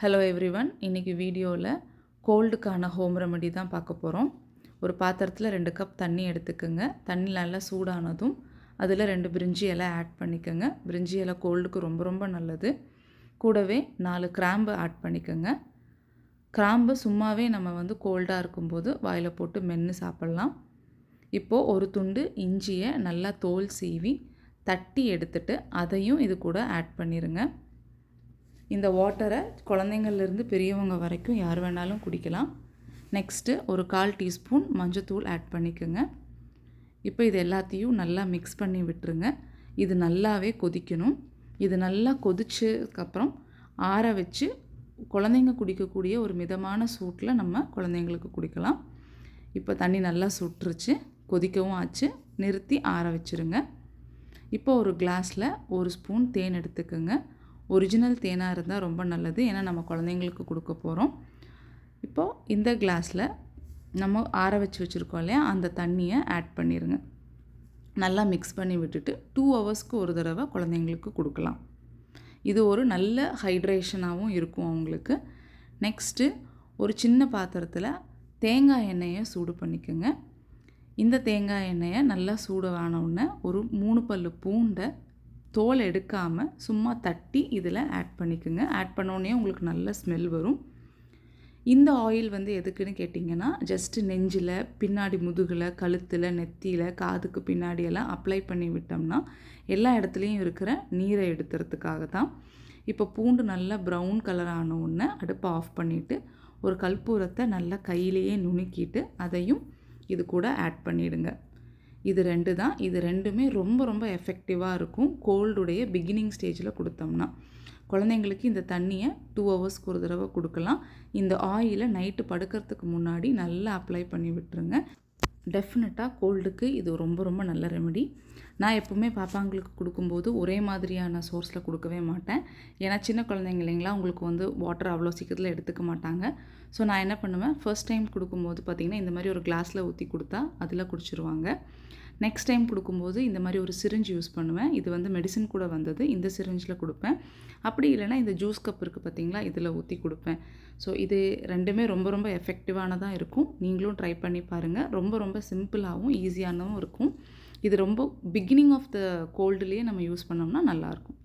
Hello every one இன்றைக்கி வீடியோவில் கோல்டுக்கான home remedy தான் பார்க்க போகிறோம் ஒரு பாத்திரத்தில் ரெண்டு கப் தண்ணி எடுத்துக்கோங்க. தண்ணி நல்லா சூடானதும் அதில் ரெண்டு பிரிஞ்சி இலை ஆட் பண்ணிக்கோங்க. பிரிஞ்சி இலை கோல்டுக்கு ரொம்ப ரொம்ப நல்லது. கூடவே நாலு கிராம்பு ஆட் பண்ணிக்கோங்க. கிராம்பு சும்மாவே நம்ம வந்து கோல்டாக இருக்கும்போது வாயில் போட்டு மென்று சாப்பிட்லாம். இப்போது ஒரு துண்டு இஞ்சியை நல்லா தோல் சீவி தட்டி எடுத்துட்டு அதையும் இது கூட ஆட் பண்ணிடுங்க இந்த வாட்டரை குழந்தைங்கள்லேருந்து பெரியவங்க வரைக்கும் யார் வேணாலும் குடிக்கலாம். நெக்ஸ்ட்டு ஒரு கால் டீஸ்பூன் மஞ்சத்தூள் ஆட் பண்ணிக்கோங்க. இப்போ இது எல்லாத்தையும் நல்லா மிக்ஸ் பண்ணி விட்டுருங்க. இது நல்லாவே கொதிக்கணும். இது நல்லா கொதிச்சதுக்கப்புறம் ஆற வச்சு குழந்தைங்க குடிக்கக்கூடிய ஒரு மிதமான சூட்டில் நம்ம குழந்தைங்களுக்கு குடிக்கலாம். இப்போ தண்ணி நல்லா சுட்டுருச்சு கொதிக்கவும் ஆச்சு. நிறுத்தி ஆற வச்சுருங்க. இப்போ ஒரு கிளாஸில் ஒரு ஸ்பூன் தேன் எடுத்துக்கோங்க. ஒரிஜினல் தேனாக இருந்தால் ரொம்ப நல்லது. ஏன்னா நம்ம குழந்தைங்களுக்கு கொடுக்க போகிறோம் இப்போது இந்த கிளாஸில் நம்ம ஆற வச்சு வச்சுருக்கோம் இல்லையா? அந்த தண்ணியை ஆட் பண்ணிடுங்க நல்லா மிக்ஸ் பண்ணி விட்டுட்டு டூ ஹவர்ஸ்க்கு ஒரு தடவை குழந்தைங்களுக்கு கொடுக்கலாம். இது ஒரு நல்ல ஹைட்ரேஷனாகவும் இருக்கும் அவங்களுக்கு. நெக்ஸ்ட்டு ஒரு சின்ன பாத்திரத்தில் தேங்காய் எண்ணெயை சூடு பண்ணிக்கோங்க. இந்த தேங்காய் எண்ணெயை நல்லா சூடு ஆனவுடனே ஒரு மூணு பல் பூண்டை தோல் எடுக்காமல் சும்மா தட்டி இதில் ஆட் பண்ணிக்கோங்க. ஆட் பண்ணோடனே உங்களுக்கு நல்ல ஸ்மெல் வரும். இந்த ஆயில் வந்து எதுக்குன்னு கேட்டிங்கன்னா ஜஸ்ட்டு நெஞ்சில் பின்னாடி முதுகில் கழுத்தில் நெத்தியில் காதுக்கு பின்னாடியெல்லாம் அப்ளை பண்ணி விட்டோம்னா எல்லா இடத்துலையும் இருக்கிற நீரை எடுத்துறதுக்காக தான். இப்போ பூண்டு நல்லா ப்ரௌன் கலர் ஆன உடனே அடுப்பை ஆஃப் பண்ணிவிட்டு ஒரு கற்பூரத்தை நல்லா கையிலேயே நுணுக்கிட்டு அதையும் இது கூட ஆட் பண்ணிவிடுங்க இது ரெண்டு தான். இது ரெண்டுமே ரொம்ப ரொம்ப எஃபெக்டிவாக இருக்கும். கோல்டுடைய பிகினிங் ஸ்டேஜில் கொடுத்தோம்னா. குழந்தைங்களுக்கு இந்த தண்ணியை டூ ஹவர்ஸ்க்கு ஒரு தடவை கொடுக்கலாம். இந்த ஆயிலை நைட்டு படுக்கிறதுக்கு முன்னாடி நல்லா அப்ளை பண்ணி விட்டுருங்க. டெஃபினட்டாக கோல்டுக்கு இது ரொம்ப ரொம்ப நல்ல ரெமெடி நான் எப்போவுமே பாப்பாங்களுக்கு கொடுக்கும்போது ஒரே மாதிரியான சோர்ஸில் கொடுக்கவே மாட்டேன். ஏன்னா சின்ன குழந்தைங்க இல்லைங்களா உங்களுக்கு வந்து வாட்டர் அவ்வளோ சீக்கிரத்தில் எடுத்துக்க மாட்டாங்க. ஸோ நான் என்ன பண்ணுவேன்? ஃபர்ஸ்ட் டைம் கொடுக்கும்போது பார்த்திங்கன்னா இந்த மாதிரி ஒரு கிளாஸில் ஊற்றி கொடுத்தா அதில் குடிச்சிருவாங்க. நெக்ஸ்ட் டைம் கொடுக்கும்போது இந்த மாதிரி ஒரு சிரிஞ்ச் யூஸ் பண்ணுவேன். இது வந்து மெடிசன் கூட வந்தது. இந்த சிரிஞ்சில் கொடுப்பேன். அப்படி இல்லைனா இந்த ஜூஸ் கப் இருக்குது பார்த்தீங்களா இதில் ஊற்றி கொடுப்பேன். ஸோ இது ரெண்டுமே ரொம்ப ரொம்ப எஃபெக்டிவானதாக இருக்கும். நீங்களும் ட்ரை பண்ணி பாருங்கள் ரொம்ப ரொம்ப சிம்பிளாகவும் ஈஸியானவும் இருக்கும். இது ரொம்ப பிகினிங் ஆஃப் த கோல்டுலேயே நம்ம யூஸ் பண்ணோம்னா நல்லாயிருக்கும்